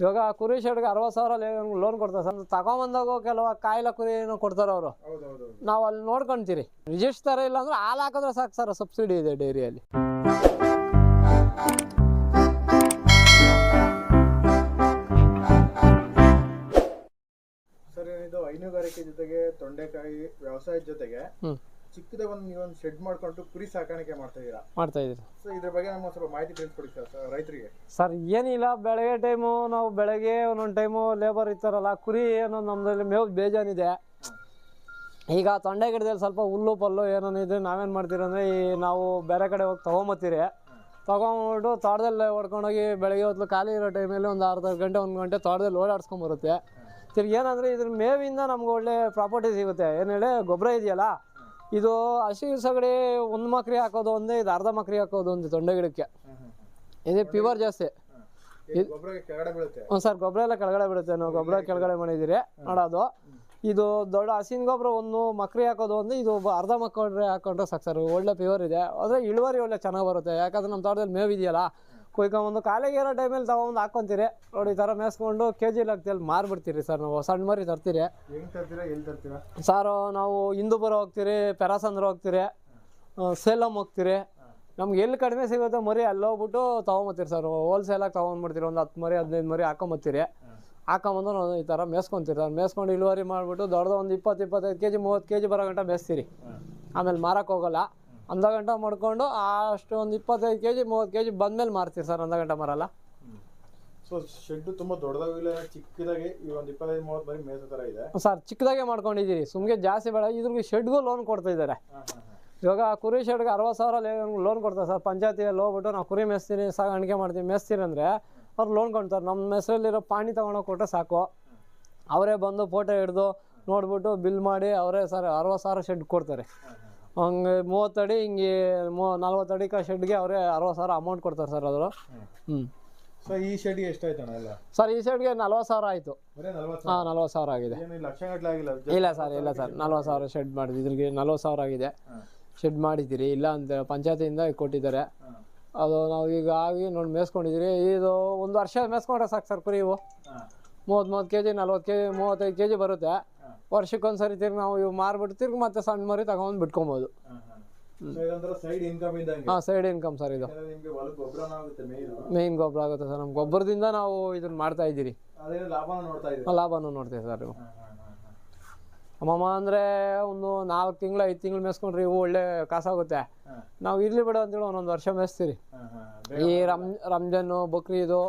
ಇವಾಗ ಕುರಿ ಶೆಡ್ಗೆ ಅರವತ್ತು ಸಾವಿರ ಲೋನ್ ಕೊಡ್ತಾರೆ. ಸರ್ ತಗೊಂಬಂದಾಗ ಕೆಲವು ಕಾಯಿಲೆ ಕುರಿ ಏನೋ ಕೊಡ್ತಾರೆ ಅವರು. ನಾವು ಅಲ್ಲಿ ನೋಡ್ಕೊಂತೀರಿ. ರಿಜಿಸ್ಟರ್ ಇಲ್ಲ ಅಂದ್ರೆ ಹಾಲು ಹಾಕಿದ್ರೆ ಸಾಕು ಸರ್ ಸಬ್ಸಿಡಿ ಇದೆ ಡೈರಿಯಲ್ಲಿ. ಸರ್ ಏನಿದು ಹೈನುಗಾರಿಕೆ ಜೊತೆಗೆ ತೊಂಡೆಕಾಯಿ ವ್ಯವಸಾಯದ ಜೊತೆಗೆ ಹ್ಞೂ ಚಿಕ್ಕದಾಗ ಒಂದು ನೀವೊಂದು ಶೆಡ್ ಮಾಡ್ಕೊಂಡು ಕುರಿ ಸಾಕಾಣಿಕೆ ಮಾಡ್ತಾ ಇದೀರಾ ಮಾಡ್ತಾ ಇದ್ದೀರಿ. ಸೊ ಇದ್ರ ಬಗ್ಗೆ ನಮ್ಗೆ ಸ್ವಲ್ಪ ಮಾಹಿತಿ ತಿಳಿಸ್ಕೊಡಿ ಸರ್ ಸರ್ ರೈತರಿಗೆ. ಸರ್ ಏನಿಲ್ಲ ಬೆಳಗ್ಗೆ ಟೈಮು ನಾವು ಬೆಳಗ್ಗೆ ಒಂದೊಂದು ಟೈಮು ಲೇಬರ್ ಇರ್ತಾರಲ್ಲ ಕುರಿ ಏನೋ ನಮ್ಮದ್ರಲ್ಲಿ ಮೇವು ಬೇಜಾನಿದೆ. ಈಗ ತೊಂಡೆ ಗಿಡದಲ್ಲಿ ಸ್ವಲ್ಪ ಹುಲ್ಲು ಪಲ್ಲು ಏನೋ ಇದ್ರೆ ನಾವೇನು ಮಾಡ್ತೀರಿ ಅಂದರೆ ಈ ನಾವು ಬೇರೆ ಕಡೆ ಹೋಗಿ ತೊಗೊಂಬತ್ತೀರಿ. ತೊಗೊಂಬಿಟ್ಟು ತೋಟದಲ್ಲಿ ಹೊಡ್ಕೊಂಡೋಗಿ ಬೆಳಗ್ಗೆ ಹೊತ್ತು ಖಾಲಿ ಇರೋ ಟೈಮಲ್ಲಿ ಒಂದು ಅರ್ಧ ಗಂಟೆ ಒಂದು ಗಂಟೆ ತೋಟದಲ್ಲಿ ಓಡಾಡ್ಸ್ಕೊಂಬರುತ್ತೆ ತಿರ್ಗಿ ಏನಂದರೆ ಇದ್ರ ಮೇವಿಂದ ನಮ್ಗೆ ಒಳ್ಳೆ ಪ್ರಾಪರ್ಟಿ ಸಿಗುತ್ತೆ. ಏನು ಹೇಳಿ ಗೊಬ್ಬರ ಇದೆಯಲ್ಲ? ಇದು ಹಸಿ ಸಗಡಿ ಒಂದು ಮಕ್ರಿ ಹಾಕೋದು ಒಂದೇ ಇದು ಅರ್ಧ ಮಕ್ರಿ ಹಾಕೋದು ಒಂದು ತೊಂಡೆ ಗಿಡಕ್ಕೆ. ಇದು ಪ್ಯೂರ್ ಜಾಸ್ತಿ. ಒಂದ್ ಹ್ಞೂ ಸರ್ ಗೊಬ್ಬರ ಎಲ್ಲ ಕೆಳಗಡೆ ಬಿಡುತ್ತೆ ನಾವು ಗೊಬ್ಬರ ಕೆಳಗಡೆ ಮಾಡಿದಿರಿ ನೋಡೋದು ಇದು ದೊಡ್ಡ ಹಸಿನ ಗೊಬ್ಬರ ಒಂದು ಮಕ್ರಿ ಹಾಕೋದು ಒಂದು ಇದು ಅರ್ಧ ಮಕ್ಕಳ್ರೆ ಹಾಕೊಂಡ್ರೆ ಸಾಕು ಸರ್. ಒಳ್ಳೆ ಪ್ಯೂರ್ ಇದೆ. ಆದರೆ ಇಳುವರಿ ಒಳ್ಳೆ ಚೆನ್ನಾಗಿ ಬರುತ್ತೆ. ಯಾಕಂದ್ರೆ ನಮ್ಮ ತೋಟದಲ್ಲಿ ಮೇವು ಇದೆಯಲ್ಲ ಒಂದು ಕಾಲಿಗೆ ಇರೋ ಟೈಮಲ್ಲಿ ತಗೊಂಡು ಹಾಕೊಂತೀರಿ. ನೋಡಿ ಈ ಥರ ಮೇಸ್ಕೊಂಡು ಕೆ ಜಿ ಲೆಕ್ಕದಲ್ಲಿ ಮಾರ್ಬಿಡ್ತೀರಿ ಸರ್ ನಾವು. ಸಣ್ಣ ಮರಿ ತರ್ತೀರಿ. ಹೆಂಗೆ ತರ್ತೀರಾ ಎಲ್ಲಿ ತರ್ತೀರಾ? ಸಾರು ನಾವು ಹಿಂದೂಪುರ ಹೋಗ್ತೀರಿ ಪೆರಾಸಂದ್ರ ಹೋಗ್ತೀರಿ ಸೇಲಮ್ ಸೇಲಂ ಹೋಗ್ತೀರಿ. ನಮ್ಗೆ ಎಲ್ಲಿ ಕಡಿಮೆ ಸಿಗುತ್ತೋ ಮರಿ ಅಲ್ಲಿ ಹೋಗ್ಬಿಟ್ಟು ತೊಗೊಂಬತ್ತೀರಿ ಸರ್. ಹೋಲ್ಸೇಲಾಗಿ ತೊಗೊಂಡ್ಬಿಡ್ತೀರಿ ಒಂದು ಹತ್ತು ಮರಿ ಹದಿನೈದು ಮರಿ ಹಾಕೊಂಬತ್ತೀರಿ. ಹಾಕೊಂಬಂದು ನಾವು ಈ ಥರ ಮೇಸ್ಕೊಂತೀರಿ ಸರ್. ಮೇಸ್ಕೊಂಡು ಇಳುವರಿ ಮಾಡಿಬಿಟ್ಟು ದೊಡ್ಡದು ಒಂದು ಇಪ್ಪತ್ತು ಇಪ್ಪತ್ತೈದು ಕೆ ಜಿ ಮೂವತ್ತು ಕೆ ಜಿ ಬರೋ ಗಂಟ ಮೇಸ್ತೀರಿ. ಆಮೇಲೆ ಮಾರಕ್ಕೆ ಹೋಗಲ್ಲ. ಅಂದ ಗಂಟ ಮಾಡ್ಕೊಂಡು ಅಷ್ಟು ಒಂದು ಇಪ್ಪತ್ತೈದು ಕೆ ಜಿ ಮೂವತ್ತು ಕೆ ಜಿ ಬಂದಮೇಲೆ ಮಾರ್ತೀವಿ ಸರ್ ಅರ್ಧ ಗಂಟೆ ಮಾರಲ್ಲ. ಸೊ ಶೆಡ್ ತುಂಬಾ ದೊಡ್ಡದಾಗಿಲ್ಲ ಚಿಕ್ಕದಾಗಿ ಈ ಒಂದು ಇಪ್ಪತ್ತೈದು ಮೂವತ್ತು ಬರೀ ಮೇಸೋ ತರ ಇದೆ? ಸರ್ ಚಿಕ್ಕದಾಗೆ ಮಾಡ್ಕೊಂಡಿದ್ದೀರಿ. ಸುಮ್ಗೆ ಜಾಸ್ತಿ ಬೇಡ. ಇದ್ರಿಗೆ ಶೆಡ್ಗೂ ಲೋನ್ ಕೊಡ್ತಾ ಇದ್ದಾರೆ. ಹಾ, ಹಾ, ಹಾ. ಇವಾಗ ಕುರಿ ಶೆಡ್ಗೆ ಅರವತ್ತು ಸಾವಿರ ಲೋನ್ ಕೊಡ್ತಾರೆ ಸರ್. ಪಂಚಾಯತಿಯಲ್ಲಿ ಹೋಗ್ಬಿಟ್ಟು ನಾವು ಕುರಿ ಮೇಸ್ತೀನಿ ಸಾಗಾಣಿಕೆ ಮಾಡ್ತೀವಿ ಮೇಸ್ತೀರಿ ಅಂದರೆ ಅವ್ರು ಲೋನ್ ಕೊಡ್ತಾರೆ. ನಮ್ಮ ಹೆಸರಲ್ಲಿರೋ ಪಾಣಿ ತೊಗೊಂಡೋಗಿ ಕೊಟ್ಟರೆ ಸಾಕು. ಅವರೇ ಬಂದು ಫೋಟೋ ಹಿಡ್ದು ನೋಡ್ಬಿಟ್ಟು ಬಿಲ್ ಮಾಡಿ ಅವರೇ ಸರ್ ಅರವತ್ತು ಸಾವಿರ ಶೆಡ್ ಕೊಡ್ತಾರೆ. ಹಂಗೆ ಅಡಿ ಹಿಂಗೆ ಮೂ ನಲ್ವತ್ತು ಅಡಿ ಶೆಡ್ಗೆ ಅವರೇ ಅರವತ್ತು ಸಾವಿರ ಅಮೌಂಟ್ ಕೊಡ್ತಾರೆ ಸರ್ ಅವರು ಹ್ಞೂ ಸೊ ಈ ಶೆಡ್ಗೆ ಎಷ್ಟಾಯ್ತಣ್ಣ ಎಲ್ಲ? ಸರ್ ಈ ಶೆಡ್ಗೆ ನಲ್ವತ್ತು ಸಾವಿರ ಆಯಿತು. ಬರೀ ನಲ್ವತ್ತು ಹಾಂ ನಲ್ವತ್ತು ಸಾವಿರ ಆಗಿದೆ. ಏನು ಆಗಿಲ್ಲ. ಇಲ್ಲ ಸರ್ ಇಲ್ಲ ಸರ್ ನಲ್ವತ್ತು ಸಾವಿರ ಶೆಡ್ ಮಾಡಿದ್ವಿ. ಇದ್ರಿಗೆ ನಲ್ವತ್ತು ಸಾವಿರ ಆಗಿದೆ. ಶೆಡ್ ಮಾಡಿದ್ದೀರಿ ಇಲ್ಲ ಅಂತ ಪಂಚಾಯತಿಯಿಂದ ಕೊಟ್ಟಿದ್ದಾರೆ. ಅದು ನಾವು ಈಗ ಆಗಿ ನೋಡಿ ಮೇಸ್ಕೊಂಡಿದ್ದೀರಿ ಇದು ಒಂದು ವರ್ಷ ಮೇಸ್ಕೊಂಡ್ರೆ ಸಾಕು ಸರ್ ಕುರಿ ಇವು. ಮೂವತ್ತು ಮೂವತ್ತು ಕೆ ಜಿ ನಲ್ವತ್ತು ಕೆ ಜಿ ಮೂವತ್ತೈದು ಕೆ ಜಿ ಬರುತ್ತೆ. ವರ್ಷಕ್ಕೊಂದು ಸರಿ ತಿರ್ಗಿ ನಾವು ಇವು ಮಾರ್ಬಿಟ್ಟು ತಿರ್ಗಿ ಮತ್ತೆ ಸಣ್ಣ ಮರಿ ತಗೊಂಡ್ ಬಿಟ್ಕೊಬೋದು. ಹಾ, ಸೈಡ್ ಇನ್ಕಮ್ ಸರ್ ಇದು. ಮೇಯ್ನು ಗೊಬ್ಬರ ಆಗುತ್ತೆ ಸರ್ ನಮ್ಮ ಗೊಬ್ಬರದಿಂದ ನಾವು ಇದನ್ನ ಮಾಡ್ತಾ ಇದ್ದೀರಿ. ಲಾಭನ ನೋಡ್ತೀವಿ ಸರ್ ನೀವು. ಅಮ್ಮಮ್ಮ ಅಂದರೆ ಒಂದು ನಾಲ್ಕು ತಿಂಗಳು ಐದು ತಿಂಗಳು ಮೇಸ್ಕೊಂಡ್ರೆ ಇವು ಒಳ್ಳೆ ಕಾಸಾಗುತ್ತೆ. ನಾವು ಇರ್ಲಿ ಬಿಡು ಅಂತೇಳಿ ಒಂದೊಂದು ವರ್ಷ ಮೇಯಿಸ್ತೀರಿ ಈ ರಮ್ ರಂಜಾನು ಬಕ್ರೀದು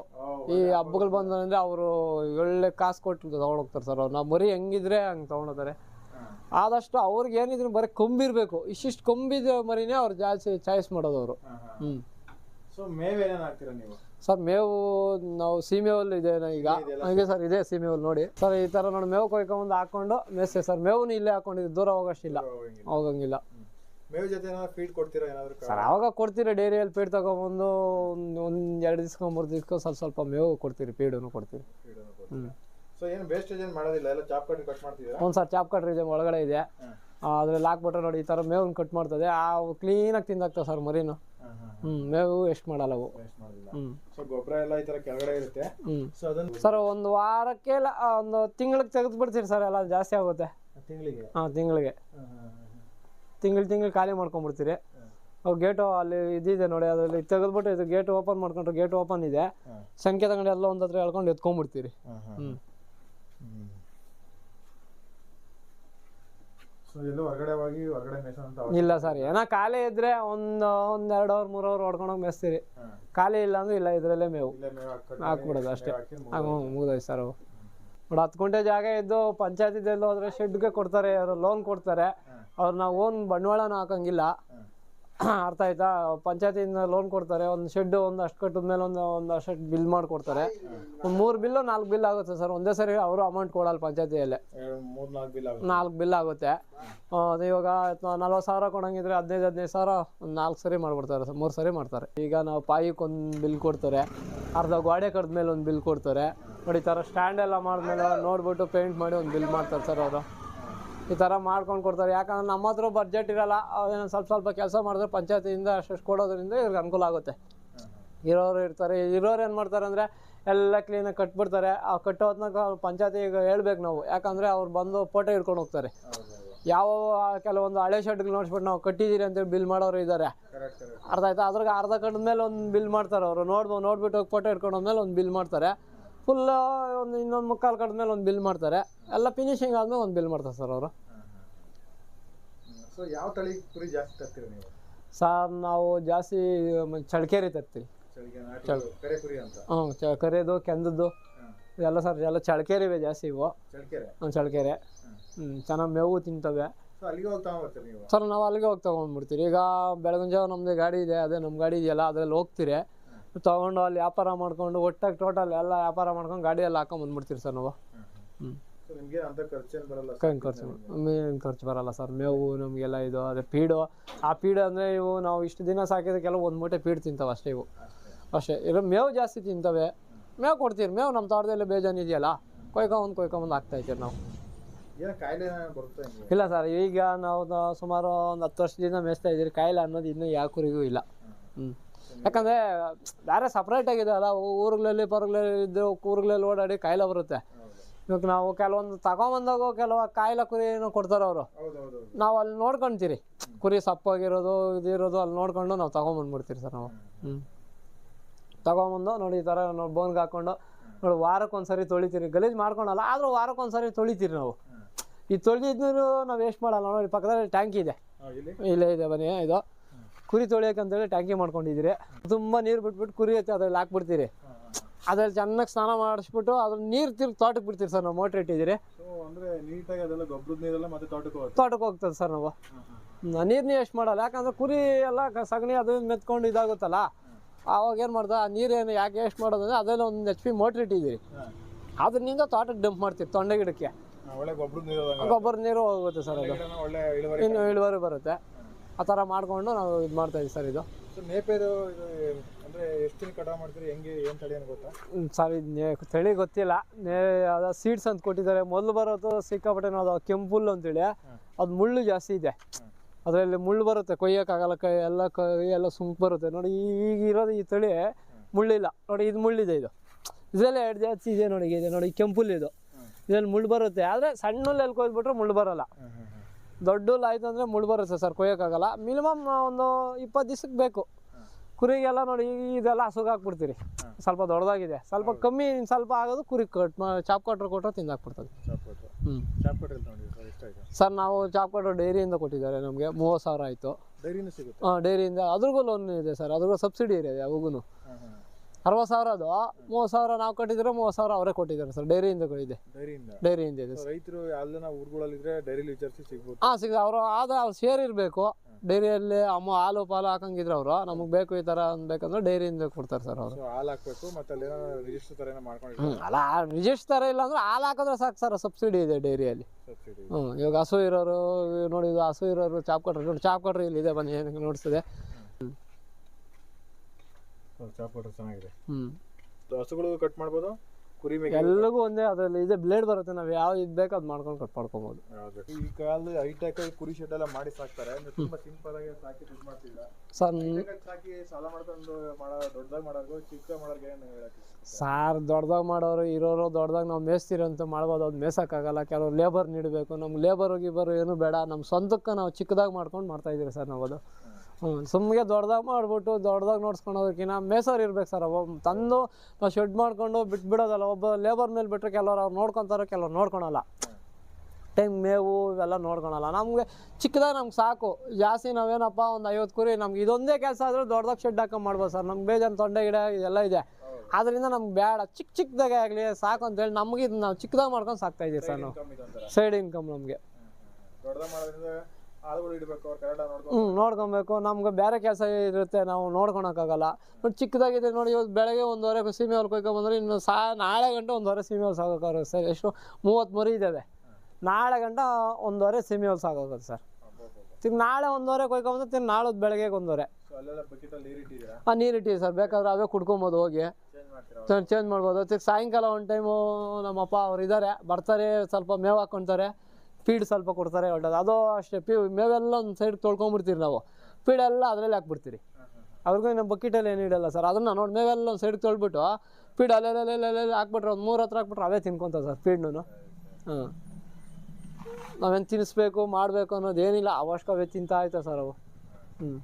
ಈ ಹಬ್ಬಗಳು. ಬಂದ್ರೆ ಅವರು ಒಳ್ಳೆ ಕಾಸು ಕೊಟ್ಟು ತಗೊಂಡೋಗ್ತಾರೆ ಸರ್ ಅವ್ರು. ನಾವು ಮರಿ ಹೆಂಗಿದ್ರೆ ಹಂಗೆ ತೊಗೊಂಡೋಗ್ತಾರೆ. ಆದಷ್ಟು ಅವ್ರಿಗೆ ಏನಿದ್ರು ಬರೀ ಕೊಂಬಿರ್ಬೇಕು ಇಷ್ಟಿಷ್ಟು ಕೊಂಬಿದ ಮರಿನೇ ಅವ್ರು ಜಾಸ್ತಿ ಚಾಯ್ಸ್ ಮಾಡೋದು ಅವರು. ಹ್ಞೂ ಸರ್ ಮೇವು ನಾವು ಸೀಮೆವಲ್ ಇದೆ ಈಗ ಹಾಗೆ ಸರ್ ಇದೆ ಸೀಮೆವಲ್ ನೋಡಿ. ಸರ್ ಈ ತರ ನೋಡಿ ಮೇವು ಕೊಯ್ಕೊಂಬಂದು ಹಾಕೊಂಡು ಮೇಸ್ತೆ ಸರ್ ಮೇವು ಇಲ್ಲೇ ಹಾಕೊಂಡಿದ್ದು ದೂರ ಹೋಗೋಷ್ಟಿಲ್ಲ. ಹೋಗಂಗಿಲ್ಲ. ಮೇವ್ ಜೊತೆ ಫೀಡ್ ಕೊಡ್ತೀರಾ ಏನಾದ್ರು ಸರ್ ಅವಾಗ ಕೊಡ್ತೀರಿ ಡೈರಿಯಲ್ಲಿ ಫೀಡ್ ತಗೊಬಂದು ಒಂದು ಒಂದು ಎರಡು ದಿವ್ಸಕ್ಕೆ ಮೂರು ದಿವ್ಸಕ್ಕೆ ಸ್ವಲ್ಪ ಸ್ವಲ್ಪ ಮೇವು ಕೊಡ್ತೀರಿ ಪೀಡನ್ನು ಕೊಡ್ತೀರಿ. ಹ್ಞೂ ಸೊ ಏನು ವೇಸ್ಟೇಜ್ ಏನು ಮಾಡೋದಿಲ್ಲ ಎಲ್ಲ ಚಾಪ್ ಕಟ್ ಮಾಡ್ತಿದ್ದೀರಾ? ಒಂದು ಸರ್ ಚಾಪ್ ಕಟ್ರಿ ಇದೆ ಒಳಗಡೆ ಇದೆ. ಅದ್ರಲ್ಲಿ ಹಾಕ್ಬಿಟ್ರೆ ನೋಡಿ ಈ ಥರ ಮೇವನ್ನ ಕಟ್ ಮಾಡ್ತದೆ. ಆ ಕ್ಲೀನಾಗಿ ತಿಂದಾಗ್ತವೆ ಸರ್ ಮರಿನು. ಹ್ಞೂ ಮೇವು ಎಷ್ಟು ಮಾಡಲ್ಲ ಅವು. ವೇಸ್ಟ್ ಹ್ಞೂ ಸೊ ಗೊಬ್ಬರ ಎಲ್ಲ ಈ ತರ ಕೆಳಗಡೆ ಇರುತ್ತೆ. ಹ್ಞೂ ಸೊ ಅದನ್ನ ಸರ್ ಒಂದು ವಾರಕ್ಕೆ ಒಂದು ತಿಂಗಳಿಗೆ ತೆಗೆದು ಬಿಡ್ತೀರಿ ಸರ್ ಎಲ್ಲ ಜಾಸ್ತಿ ಆಗುತ್ತೆ. ತಿಂಗಳಿಗೆ? ಹಾಂ ತಿಂಗಳಿಗೆ. ತಿಂಗಳು ತಿಂಗಳು ಖಾಲಿ ಮಾಡ್ಕೊಂಬಿಡ್ತೀರಿ. ಅವು ಗೇಟು ಅಲ್ಲಿ ಇದಿದೆ ನೋಡಿ ಅದರಲ್ಲಿ ತೆಗೆದ್ಬಿಟ್ಟು ಇದು ಗೇಟ್ ಓಪನ್ ಮಾಡ್ಕೊಂಡ್ರೆ ಗೇಟ್ ಓಪನ್ ಇದೆ. ಸಂಖ್ಯೆ ತಗೊಂಡು ಎಲ್ಲ ಒಂದ್ ಹತ್ರ ಎಳ್ಕೊಂಡು ಎತ್ಕೊಂಡ್ಬಿಡ್ತೀರಿ ಅಂತ ಇಲ್ಲ ಸರ್ ಏನೋ ಖಾಲಿ ಇದ್ರೆ ಒಂದು ಒಂದ್ ಎರಡು ಅವರ್ ಮೂರ್ ಅವರ್ ಹೊಡ್ಕೊಂಡೋಗಿ ಮೇಸ್ತೀರಿ ಖಾಲಿ ಇಲ್ಲ ಅಂದ್ರೆ ಇಲ್ಲ ಇದ್ರಲ್ಲೇ ಮೇವು. ಹಾಕ್ಬಿಡೋದು ಅಷ್ಟೇ. ಮುಗಿದೋಯ್ತು ಸರ್ ಅವು. ನೋಡಿ ಹತ್ತು ಗುಂಟೆ ಜಾಗ ಇದ್ದು ಪಂಚಾಯತಿದೆಲ್ಲ ಹೋದ್ರೆ ಶೆಡ್ಗೆ ಕೊಡ್ತಾರೆ ಅವರು ಲೋನ್ ಕೊಡ್ತಾರೆ. ಅವ್ರು ನಾವು ಓನ್ ಬಂಡವಾಳನ ಹಾಕಂಗಿಲ್ಲ. ಅರ್ಥ ಆಯ್ತಾ? ಪಂಚಾಯತಿಯಿಂದ ಲೋನ್ ಕೊಡ್ತಾರೆ ಒಂದು ಶೆಡ್ ಒಂದು ಅಷ್ಟು ಕಟ್ಟಿದ ಮೇಲೆ ಒಂದು ಒಂದು ಅಷ್ಟು ಬಿಲ್ ಮಾಡಿಕೊಡ್ತಾರೆ. ಒಂದು ಮೂರು ಬಿಲ್ಲು ನಾಲ್ಕು ಬಿಲ್ ಆಗುತ್ತೆ ಸರ್. ಒಂದೇ ಸರಿ ಅವರು ಅಮೌಂಟ್ ಕೊಡಲ್ಲ ಪಂಚಾಯತಿಯಲ್ಲೇ. ಮೂರ್ ನಾಲ್ಕು ಬಿಲ್ ಆಗುತ್ತೆ. ನಾಲ್ಕು ಬಿಲ್ ಆಗುತ್ತೆ. ಆ, ಅದು ಇವಾಗ ನಲ್ವತ್ತು ಸಾವಿರ ಕೊಡಂಗಿದ್ರೆ ಹದಿನೈದು ಹದಿನೈದು ಸಾವಿರ ಒಂದು ನಾಲ್ಕು ಸರಿ ಮಾಡ್ಬಿಡ್ತಾರೆ ಸರ್. ಮೂರು ಸರಿ ಮಾಡ್ತಾರೆ. ಈಗ ನಾವು ಪಾಯಿಗೆ ಒಂದು ಬಿಲ್ ಕೊಡ್ತಾರೆ. ಅರ್ಧ ಗೋಡೆ ಕಡ್ದ ಮೇಲೆ ಒಂದು ಬಿಲ್ ಕೊಡ್ತಾರೆ. ನೋಡಿ, ಈ ಥರ ಸ್ಟ್ಯಾಂಡ್ ಎಲ್ಲ ಮಾಡಿದ್ಮೇಲೆ ನೋಡ್ಬಿಟ್ಟು ಪೇಂಟ್ ಮಾಡಿ ಒಂದು ಬಿಲ್ ಮಾಡ್ತಾರೆ ಸರ್ ಅವರು. ಈ ಥರ ಮಾಡ್ಕೊಂಡು ಕೊಡ್ತಾರೆ. ಯಾಕಂದ್ರೆ ನಮ್ಮ ಹತ್ರ ಬಡ್ಜೆಟ್ ಇರಲ್ಲ. ಅವೇನೋ ಸ್ವಲ್ಪ ಸ್ವಲ್ಪ ಕೆಲಸ ಮಾಡಿದ್ರೆ ಪಂಚಾಯತಿಯಿಂದ ಅಷ್ಟು ಕೊಡೋದ್ರಿಂದ ಇವ್ರಿಗೆ ಅನುಕೂಲ ಆಗುತ್ತೆ. ಇರೋರು ಇರ್ತಾರೆ. ಇರೋರು ಏನು ಮಾಡ್ತಾರೆ ಅಂದರೆ ಎಲ್ಲ ಕ್ಲೀನಾಗಿ ಕಟ್ಬಿಡ್ತಾರೆ. ಆ ಕಟ್ಟೋ ಹೊತ್ನಾಗ ಪಂಚಾಯತಿಗೆ ಹೇಳ್ಬೇಕು ನಾವು. ಯಾಕಂದರೆ ಅವ್ರು ಬಂದು ಫೋಟೋ ಹಿಡ್ಕೊಂಡು ಹೋಗ್ತಾರೆ. ಯಾವ ಕೆಲವೊಂದು ಹಳೆ ಶರ್ಟ್ಗಳು ನೋಡ್ಸ್ಬಿಟ್ಟು ನಾವು ಕಟ್ಟಿದ್ದೀರಿ ಅಂತೇಳಿ ಬಿಲ್ ಮಾಡೋರು ಇದ್ದಾರೆ ಅರ್ಧ ಆಯ್ತಾ? ಅದ್ರಾಗ ಅರ್ಧ ಕಟ್ಟದ ಮೇಲೆ ಒಂದು ಬಿಲ್ ಮಾಡ್ತಾರೆ ಅವರು. ನೋಡ್ಬೋದು ನೋಡ್ಬಿಟ್ಟು ಹೋಗಿ ಫೋಟೋ ಹಿಡ್ಕೊಂಡು ಹೋದ್ಮೇಲೆ ಒಂದು ಬಿಲ್ ಮಾಡ್ತಾರೆ. ಫುಲ್ ಒಂದು ಇನ್ನೊಂದು ಮುಕ್ಕಾಲು ಮೇಲೆ ಒಂದು ಬಿಲ್ ಮಾಡ್ತಾರೆ. ಎಲ್ಲ ಫಿನಿಶಿಂಗ್ ಆದ್ಮೇಲೆ ಒಂದು ಬಿಲ್ ಮಾಡ್ತಾರೆ ಸರ್ ಅವರು. ಯಾವ ತಳಿ ಕುರಿ ಜಾಸ್ತಿ ತರ್ತೀರಿ ನೀವು? ಸರ್ ನಾವು ಜಾಸ್ತಿ ಚಳಕೇರಿ ಚಳ್ಕೇರಿ ತರ್ತೀವಿ. ಹ್ಞೂ ಕರೆದು ಕೆಂದದ್ದು ಎಲ್ಲ ಇದೆಲ್ಲ ಸರ್ ಎಲ್ಲ ಚಳ್ಕೇರಿವೆ ಜಾಸ್ತಿ ಇವು. ಹ್ಞೂ ಚಳ್ಕೆರೆ. ಹ್ಞೂ ಚೆನ್ನಾಗಿ ಮೇವು ತಿಂತವೆ. ಸರ್ ನಾವು ಅಲ್ಲಿಗೆ ಹೋಗಿ ತಗೊಂಡ್ಬಿಡ್ತೀರಿ ಈಗ ಬೆಳಗಿನ ಜಾವ ನಮ್ಮದು ಗಾಡಿ ಇದೆ ಅದೇ ನಮ್ಮ ಗಾಡಿ ಇದೆಯಲ್ಲ ಅದ್ರಲ್ಲಿ ಹೋಗ್ತೀರಿ. ತೊಗೊಂಡು ಅಲ್ಲಿ ವ್ಯಾಪಾರ ಮಾಡ್ಕೊಂಡು ಒಟ್ಟಾಗಿ ಟೋಟಲ್ ಎಲ್ಲ ವ್ಯಾಪಾರ ಮಾಡ್ಕೊಂಡು ಗಾಡಿಯಲ್ಲಿ ಹಾಕೊಂಡ್ ಬಂದ್ಬಿಡ್ತೀರಿ ಸರ್ ನಾವು. ಹ್ಞೂ ಖರ್ಚು ಮೇನ್ ಖರ್ಚು ಬರಲ್ಲ ಸರ್. ಮೇವು ನಮಗೆಲ್ಲ ಇದು ಅದೇ ಪೀಡು. ಆ ಪೀಡು ಅಂದರೆ ಇವು ನಾವು ಇಷ್ಟು ದಿನ ಸಾಕಿದಕ್ಕೆಲ್ಲ ಒಂದು ಮೂಟೆ ಪೀಡು ತಿಂತಾವೆ ಅಷ್ಟೇ ಇವು. ಅಷ್ಟೇ. ಇಲ್ಲ ಮೇವು ಜಾಸ್ತಿ ತಿಂತವೆ. ಮೇವು ಕೊಡ್ತೀರಿ. ಮೇವು ನಮ್ಮ ತೋಟದಲ್ಲಿ ಬೇಜಾನ್ ಇದೆಯಲ್ಲ? ಕೊಯ್ಕೊಂಬಂದು ಕೊಯ್ಕೊಂಬಂದು ಹಾಕ್ತಾ ಇದ್ದೀರಿ ನಾವು ಇಲ್ಲ ಸರ್ ಈಗ ನಾವು ಸುಮಾರು ಒಂದು ಹತ್ತು ವರ್ಷದಿಂದ ಮೇಯಿಸ್ತಾ ಇದ್ದೀರಿ. ಕಾಯಿಲೆ ಅನ್ನೋದು ಇನ್ನೂ ಯಾವ ಕುರಿಗೂ ಇಲ್ಲ. ಹ್ಞೂ ಯಾಕಂದರೆ ಬೇರೆ ಸಪ್ರೇಟ್ ಆಗಿದೆ ಅಲ್ಲ ಊರುಗಳಲ್ಲಿ ಪರಗಳಲ್ಲಿ ಇದ್ದು ಊರುಗಳಲ್ಲಿ ಓಡಾಡಿ ಕಾಯಿಲೆ ಬರುತ್ತೆ. ಇವಾಗ ನಾವು ಕೆಲವೊಂದು ತಗೊಂಬಂದಾಗ ಕೆಲವು ಕಾಯಿಲೆ ಕುರಿನೂ ಕೊಡ್ತಾರೆ ಅವರು. ನಾವು ಅಲ್ಲಿ ನೋಡ್ಕೊಂತೀರಿ. ಕುರಿ ಸಪ್ಪಾಗಿರೋದು ಇದಿರೋದು ಅಲ್ಲಿ ನೋಡ್ಕೊಂಡು ನಾವು ತಗೊಂಬಂದ್ಬಿಡ್ತೀರಿ ಸರ್ ನಾವು. ಹ್ಞೂ ತಗೊಂಬಂದು ನೋಡಿ ಈ ಥರ ನೋಡಿ ಬೋನ್ಗೆ ಹಾಕ್ಕೊಂಡು ನೋಡಿ ವಾರಕ್ಕೊಂದ್ಸರಿ ತೊಳಿತೀರಿ. ಗಲೀಜು ಮಾಡ್ಕೊಳಲ್ಲ ಆದರೂ ವಾರಕ್ಕೊಂದ್ಸರಿ ತೊಳಿತೀರಿ ನಾವು. ಈ ತೊಳೆದಿದ್ದು ನಾವು ವೇಸ್ಟ್ ಮಾಡಲ್ಲ. ನೋಡಿ ಪಕ್ಕದಲ್ಲಿ ಟ್ಯಾಂಕ್ ಇದೆ. ಇಲ್ಲೇ ಇದೆ ಬನ್ನಿ ಇದು. ಕುರಿ ತೊಳಿಯೋಕೆ ಅಂತೇಳಿ ಟ್ಯಾಂಕಿ ಮಾಡ್ಕೊಂಡಿದ್ದೀರಿ. ತುಂಬ ನೀರು ಬಿಟ್ಬಿಟ್ಟು ಕುರಿ ಐತೆ ಅದ್ರಲ್ಲಿ ಹಾಕ್ಬಿಡ್ತೀರಿ. ಅದ್ರಲ್ಲಿ ಚೆನ್ನಾಗಿ ಸ್ನಾನ ಮಾಡಿಸ್ಬಿಟ್ಟು ಅದ್ರ ನೀರು ತಿರ್ಗಿ ತೋಟಕ್ಕೆ ಬಿಡ್ತೀರಿ ಸರ್ ನಾವು ಮೋಟ್ರ್ ಇಟ್ಟಿದ್ದೀರಿ. ತೋಟಕ್ಕೆ ಹೋಗ್ತದೆ ಸರ್ ನಾವು. ನೀರನ್ನ ಎಷ್ಟು ಮಾಡಲ್ಲ. ಯಾಕಂದ್ರೆ ಕುರಿ ಎಲ್ಲ ಸಗಣಿ ಅದು ಮೆತ್ಕೊಂಡು ಇದಾಗುತ್ತಲ್ಲ ಆವಾಗ ಏನು ಮಾಡ್ದೆ ಆ ನೀರೇನು ಯಾಕೆ ಎಷ್ಟು ಮಾಡೋದಂದ್ರೆ ಅದ್ರಲ್ಲಿ ಒಂದು ಎಚ್ ಪಿ ಮೋಟ್ರ್ ಇಟ್ಟಿದ್ದೀರಿ. ಅದರಿಂದ ತೋಟಕ್ಕೆ ಡಂಪ್ ಮಾಡ್ತೀವಿ ತೊಂಡೆ ಗಿಡಕ್ಕೆ. ಗೊಬ್ಬರ ನೀರು ಹೋಗುತ್ತೆ ಸರ್ ಅದು. ಇನ್ನು ಇಳುವರಿ ಬರುತ್ತೆ. ಆ ಥರ ಮಾಡಿಕೊಂಡು ನಾವು ಇದು ಮಾಡ್ತಾ ಇದ್ದೀವಿ ಸರ್ ಇದು. ಇದು ಅಂದರೆ ಎಷ್ಟು ಕಟಾವು ಮಾಡ್ತೀರಿ? ಹೆಂಗೆ ಏನು ತಳಿ ಗೊತ್ತಾ? ಸರ್ ಇದು ತಳಿ ಗೊತ್ತಿಲ್ಲ. ನೇ ಅದ ಸೀಡ್ಸ್ ಅಂತ ಕೊಟ್ಟಿದ್ದಾರೆ. ಮೊದಲು ಬರೋದು ಸಿಕ್ಕಾಪಟ್ಟೆ ಅದು ಕೆಂಪುಲ್ಲು ಅಂತೇಳಿ. ಅದು ಮುಳ್ಳು ಜಾಸ್ತಿ ಇದೆ. ಅದರಲ್ಲಿ ಮುಳ್ಳು ಬರುತ್ತೆ. ಕೊಯ್ಯೋಕ್ಕಾಗಲ್ಲ ಕೈ ಎಲ್ಲ ಕೈ ಎಲ್ಲ ಸುಂಕ್ ಬರುತ್ತೆ. ನೋಡಿ ಈಗ ಇರೋದು ಈ ತಳಿ ಮುಳ್ಳಿಲ್ಲ. ನೋಡಿ ಇದು ಮುಳ್ಳಿದೆ ಇದು. ಇದರಲ್ಲಿ ಎರಡು ಜಾಸ್ತಿ ಇದೆ ನೋಡಿ ಇದೆ ನೋಡಿ ಕೆಂಪುಲ್ ಇದು. ಇದರಲ್ಲಿ ಮುಳ್ಳು ಬರುತ್ತೆ. ಆದರೆ ಸಣ್ಣ ಎಲ್ಲಿ ಕೊಯ್ದ್ಬಿಟ್ರೆ ಮುಳ್ಳು ಬರಲ್ಲ. ದೊಡ್ಡ ಆಯ್ತು ಅಂದರೆ ಮುಳ್ಳು ಬರುತ್ತೆ ಸರ್ ಕೊಯ್ಯೋಕ್ಕಾಗಲ್ಲ. ಮಿನಿಮಮ್ ಒಂದು ಇಪ್ಪತ್ತು ದಿವ್ಸಕ್ಕೆ ಬೇಕು. ಕುರಿಗೆಲ್ಲ ನೋಡಿ ಇದೆಲ್ಲ ಹಸುಗೆ ಹಾಕ್ಬಿಡ್ತೀರಿ. ಸ್ವಲ್ಪ ದೊಡ್ಡದಾಗಿದೆ. ಸ್ವಲ್ಪ ಕಮ್ಮಿ ಸ್ವಲ್ಪ ಆಗೋದು ಕುರಿ ಕಟ್ ಚಾಪ್ ಕಟ್ರು ಕೊಟ್ಟರೆ ತಿಂದಾಕ್ಬಿಡ್ತದೆ. ಹ್ಞೂ ಸರ್? ನಾವು ಚಾಪ್ ಕಟ್ರು ಡೈರಿಯಿಂದ ಕೊಟ್ಟಿದ್ದಾರೆ ನಮಗೆ. ಮೂವತ್ತು ಸಾವಿರ ಆಯಿತು. ಹಾಂ ಡೈರಿಯಿಂದ ಅದ್ರಿಗೂ ಲೋನ್ ಇದೆ ಸರ್. ಅದ್ರಿಗೂ ಸಬ್ಸಿಡಿ ಇದೆ ಅವಾಗೂ ಅರವತ್ತು ಸಾವಿರ ಅದು. ಮೂವತ್ತು ಸಾವಿರ ನಾವು ಕಟ್ಟಿದ್ರೆ ಮೂವತ್ತು ಸಾವಿರ ಅವರೇ ಕೊಟ್ಟಿದ್ದಾರೆ ಸರ್ ಡೈರಿಯಿಂದ ಇದೆ ಡೈರಿಯಿಂದ ಇದೆ? ರೈತರು ಅಲ್ಲಿನ ಊರುಗಳಲ್ಲಿದ್ರೆ ಡೈರಿಲಿ ವಿಚಾರಿಸಿ ಸಿಗ್ಬೋದು. ಹಾಂ ಸಿಗ ಅವರು ಆದ್ರೆ ಅವ್ರು ಶೇರ್ ಇರಬೇಕು. ಡೈರಿಯಲ್ಲಿ ಅಮ್ಮ ಹಾಲು ಪಾಲು ಹಾಕಂಗಿದ್ರೆ ಅವರು. ನಮಗೆ ಬೇಕು ಈ ಥರ ಬೇಕಂದ್ರೆ ಡೈರಿಯಿಂದ ಕೊಡ್ತಾರೆ ಸರ್ ಅವರು. ಹಾಲು ಹಾಕಬೇಕು ಮತ್ತೆ ರಿಜಿಸ್ಟರ್ ಥರ ಮಾಡ್ಕೊಂಡಿರ್ತಾರೆ ಅಲ್ಲ ರಿಜಿಸ್ಟರ್ ಥರ ಇಲ್ಲ ಅಂದ್ರೆ ಹಾಲು ಹಾಕಿದ್ರೆ ಸಾಕು ಸರ್ ಸಬ್ಸಿಡಿ ಇದೆ ಡೈರಿಯಲ್ಲಿ ಹ್ಞೂ ಇವಾಗ ಹಸು ಇರೋರು ನೋಡಿದ್ರು ನೋಡಿ ಇದು ಹಸು ಇರೋರು ಚಾಪ್ ಕಟ್ರಿ ನೋಡಿ ಚಾಪ್ ಕಟ್ರಿ ಇಲ್ಲಿದೆ ಬನ್ನಿ ಏನಕ್ಕೆ ಚೆನ್ನಾಗಿದೆ. ಹ್ಞೂ ಹಸುಗಳು ಕಟ್ ಮಾಡ್ಬೋದು? ಕುರಿ ಮೇಲೆ ಎಲ್ಲರಿಗೂ ಒಂದೇ ಅದರಲ್ಲಿ ಇದೆ ಬ್ಲೇಡ್ ಬರುತ್ತೆ ನಾವು ಯಾವ ಇದು ಬೇಕು ಅದು ಮಾಡ್ಕೊಂಡು ಕಟ್ ಮಾಡ್ಕೊಬೋದು. ಈ ಕಾಲದಲ್ಲಿ ಹೈಟೆಕ್ ಕುರಿ ಶೆಡ್ ಎಲ್ಲ ಮಾಡಿ ಸಾಕ್ತಾರೆ ಅಂದ್ರೆ ತುಂಬಾ ಸಿಂಪಲ್ ಆಗಿ ಸಾಕಿ ದುಡ್ಡು ಮಾಡ್ತಿಲ್ಲ. ಸರ್ High-tech ಸಾಕಿ ಸಾಲ ಮಾಡ್ಕೊಂಡು ಮಾಡೋ ದೊಡ್ಡದಾಗಿ ಮಾಡೋರ್ಗು ಚಿಕ್ಕ ಮಾಡೋರ್ಗೆ ಏನು ಹೇಳಕ್ಕೆ ಸಾರ್ ದೊಡ್ಡದಾಗ ಮಾಡೋರು ಇರೋರು ದೊಡ್ಡದಾಗ ನಾವು ಮೇಯ್ಸ್ತೀರಿ ಅಂತ ಮಾಡ್ಬೋದು ಅದು ಮೇಸಕ್ಕಾಗಲ್ಲ ಕೆಲವು ಲೇಬರ್ ನೀಡಬೇಕು ನಮ್ಗೆ ಲೇಬರ್ ಗಿಬರ್ ಏನು ಬೇಡ ನಮ್ಮ ಸ್ವಂತಕ್ಕೆ ನಾವು ಚಿಕ್ಕದಾಗಿ ಮಾಡ್ಕೊಂಡು ಮಾಡ್ತಾ ಇದೀವಿ ಸರ್ ನಾವು ಅದು. ಹ್ಞೂ ಸುಮ್ಮನೆ ದೊಡ್ಡದಾಗಿ ಮಾಡ್ಬಿಟ್ಟು ದೊಡ್ಡದಾಗಿ ನೋಡ್ಸ್ಕೊಳೋದಕ್ಕಿಂತ ಮೇಸರ್ ಇರ್ಬೇಕು ಸರ್ ಒಬ್ಬ ತಂದು ನಾವು ಶೆಡ್ ಮಾಡ್ಕೊಂಡು ಬಿಟ್ಬಿಡೋದಲ್ಲ ಒಬ್ಬ ಲೇಬರ್ ಮೇಲೆ ಬಿಟ್ಟರೆ ಕೆಲವರು ಅವ್ರು ನೋಡ್ಕೊತಾರೆ ಕೆಲವ್ರು ನೋಡ್ಕೊಳಲ್ಲ. ಟೈಮ್ ಮೇವು ಇವೆಲ್ಲ ನೋಡ್ಕೊಳಲ್ಲ. ನಮಗೆ ಚಿಕ್ಕದಾಗ ನಮ್ಗೆ ಸಾಕು. ಜಾಸ್ತಿ ನಾವೇನಪ್ಪ ಒಂದು ಐವತ್ತು ಕುರಿ ನಮ್ಗೆ ಇದೊಂದೇ ಕೆಲಸ ಆದರೆ ದೊಡ್ಡದಾಗ ಶೆಡ್ ಹಾಕೊಂಡು ಮಾಡ್ಬೋದು ಸರ್. ನಮ್ಗೆ ಬೇಜಾನ್ ತೊಂಡೆ ಗಿಡ ಇದೆಲ್ಲ ಇದೆ. ಆದ್ರಿಂದ ನಮ್ಗೆ ಬೇಡ ಚಿಕ್ಕ ಚಿಕ್ಕದಾಗೆ ಆಗಲಿ ಸಾಕು ಅಂತೇಳಿ ನಮಗೆ ಇದು ನಾವು ಚಿಕ್ಕದಾಗಿ ಮಾಡ್ಕೊಂಡು ಸಾಕ್ತಾ ಇದ್ದೀವಿ ಸರ್ ನಾವು. ಸೈಡ್ ಇನ್ಕಮ್ ನಮಗೆ. ಹ್ಞೂ ನೋಡ್ಕೊಬೇಕು. ನಮ್ಗೆ ಬೇರೆ ಕೆಲಸ ಇರುತ್ತೆ ನಾವು ನೋಡ್ಕೊಳಕ್ಕಾಗಲ್ಲ ಬಟ್ ಚಿಕ್ಕದಾಗಿದೆ ನೋಡಿ ಇವತ್ತು ಬೆಳಗ್ಗೆ ಒಂದುವರೆ ಸೀಮೆ ಹೊಲ್ ಕೊಯ್ಕೊಂಬಂದ್ರೆ ಇನ್ನು ಸಾ ನಾಳೆ ಗಂಟೆ ಒಂದುವರೆ ಸೀಮೆ ಹೊಲ್ ಸರ್. ಎಷ್ಟು? ಮೂವತ್ತು ಮರಿ ಇದ್ದಾವೆ. ನಾಳೆ ಗಂಟ ಒಂದುವರೆ ಸೀಮೆ ಹೊಲ್ ಸಾಕೋಗುತ್ತೆ ಸರ್. ತಿರ್ಗಿ ನಾಳೆ ಒಂದುವರೆ ಕೊಯ್ಕೊಂಬಂದ್ರೆ ತಿನ್ನ ನಾಳೆ ಬೆಳಗ್ಗೆ ಒಂದುವರೆ. ಹಾಂ ನೀರಿಟ್ಟಿದೆ ಸರ್. ಬೇಕಾದ್ರೆ ಅವೇ ಕುಡ್ಕೊಬೋದು ಹೋಗಿ. ಚೇಂಜ್ ಚೇಂಜ್ ಮಾಡ್ಬೋದು. ತಿರ್ಗಿ ಸಾಯಂಕಾಲ ಒಂದು ಟೈಮು ನಮ್ಮಪ್ಪ ಅವ್ರು ಇದ್ದಾರೆ ಬರ್ತಾರೆ ಸ್ವಲ್ಪ ಮೇವು ಹಾಕ್ಕೊತಾರೆ. ಫೀಡ್ ಸ್ವಲ್ಪ ಕೊಡ್ತಾರೆ ಹೊರಟದು ಅದು ಅಷ್ಟೇ ಪಿ ಮೇವೆಲ್ಲ ಒಂದು ಸೈಡ್ ತೊಳ್ಕೊಂಬಿಡ್ತೀರಿ ನಾವು. ಫೀಡ್ ಎಲ್ಲ ಅದರಲ್ಲಿ ಹಾಕ್ಬಿಡ್ತೀರಿ. ಅವ್ರಿಗೂ ನಮ್ಮ ಬಕೆಟಲ್ಲಿ ಏನು ಇಡಲ್ಲ ಸರ್. ಅದನ್ನು ನೋಡಿ ಮೇವೆಲ್ಲ ಒಂದು ಸೈಡ್ ತೊಳ್ಬಿಟ್ಟು ಫೀಡ್ ಅಲ್ಲೆಲ್ಲ ಹಾಕ್ಬಿಟ್ರೆ ಒಂದು ಮೂರು ಹತ್ರ ಹಾಕ್ಬಿಟ್ರೆ ಅವೇ ತಿನ್ಕೊತ ಸರ್ ಫೀಡ್ನು ಹಾಂ. ನಾವೇನು ತಿನ್ನಿಸ್ಬೇಕು ಮಾಡಬೇಕು ಅನ್ನೋದು ಏನಿಲ್ಲ. ಅವಶ್ಯಕ ಅವೇ ತಿಂತಾ ಆಯ್ತಾ ಸರ್ ಅವು. ಹ್ಞೂ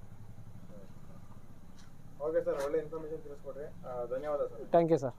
ಓಕೆ ಸರ್ ಒಳ್ಳೆ ಇನ್ಫಾರ್ಮೇಶನ್ ತಿಳಿಸ್ಕೊಡ್ರಿ ಧನ್ಯವಾದ ಸರ್. Thank you sir